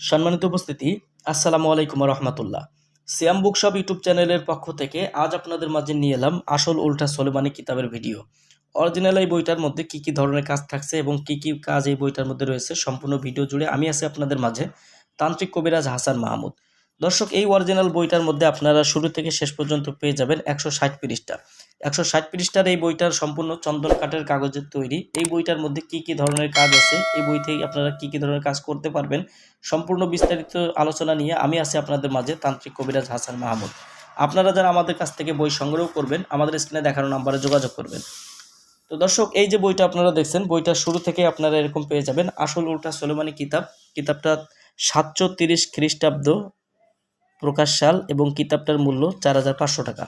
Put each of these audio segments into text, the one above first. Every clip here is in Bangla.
সম্মানিত উপস্থিতি, আসসালামু আলাইকুম রহমতুল্লাহ সিয়াম বুকশপ ইউটিউব চ্যানেলের পক্ষ থেকে আজ আপনাদের মাঝে নিয়ে এলাম আসল উল্টা সোলেমানি কিতাবের ভিডিও। অরিজিনাল এই বইটার মধ্যে কি কি ধরনের কাজ থাকছে এবং কি কি কাজ এই বইটার মধ্যে রয়েছে সম্পূর্ণ ভিডিও জুড়ে আমি আছি আপনাদের মাঝে, তান্ত্রিক কবিরাজ হাসান মাহমুদ। দর্শক, এই অরিজিনাল বইটার মধ্যে আপনারা শুরু থেকে শেষ পর্যন্ত পেয়ে যাবেন একশো ষাট পৃষ্ঠা। একশো ষাট পৃষ্ঠার এই বইটার সম্পূর্ণ চন্দন কাঠের কাগজের তৈরি। এই বইটার মধ্যে কি কি ধরনের কাজ আছে? এই বই থেকে আপনারা কি কি ধরনের কাজ করতে পারবেন? সম্পূর্ণ বিস্তারিত আলোচনা নিয়ে আমি আছি আপনাদের মাঝে তান্ত্রিক কবিরাজ হাসান মাহমুদ। আপনারা যারা আমাদের কাছ থেকে বই সংগ্রহ করবেন, আমাদের স্ক্রিনে দেখানো নাম্বারে যোগাযোগ করবেন। তো দর্শক, এই যে বইটা আপনারা দেখছেন, বইটা শুরু থেকে আপনারা এরকম পেয়ে যাবেন। আসল উল্টা সোলেমানি কিতাব। কিতাবটা সাতশো তিরিশ খ্রিস্টাব্দ প্রকাশ সাল এবং কিতাবটার মূল্য চার হাজার পাঁচশো টাকা।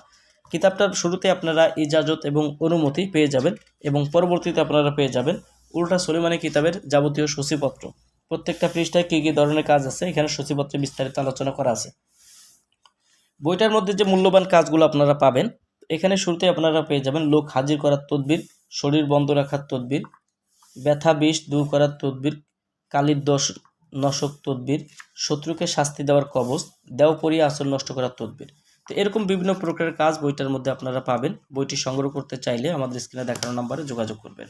কিতাবটার শুরুতে আপনারা ইজাজত এবং অনুমতি পেয়ে যাবেন এবং পরবর্তীতে আপনারা পেয়ে যাবেন উল্টা সলিমানি কিতাবের যাবতীয় সূচিপত্র। প্রত্যেকটা পৃষ্ঠায় কী কী ধরনের কাজ আছে, এখানে সূচিপত্রে বিস্তারিত আলোচনা করা আছে। বইটার মধ্যে যে মূল্যবান কাজগুলো আপনারা পাবেন, এখানে শুরুতে আপনারা পেয়ে যাবেন লোক হাজির করার তদবির, শরীর বন্ধ রাখার তদবির, ব্যথা বিষ দূর করার তদবির, কালির দোষ নশক তদবির, শত্রুকে শাস্তি দেওয়ার কবচ দেও পরিয়ে আসল নষ্ট করার তদবির। তো এরকম বিভিন্ন প্রকারের কাজ বইটার মধ্যে আপনারা পাবেন। বইটি সংগ্রহ করতে চাইলে আমাদের স্ক্রিনে দেখানো নাম্বারে যোগাযোগ করবেন।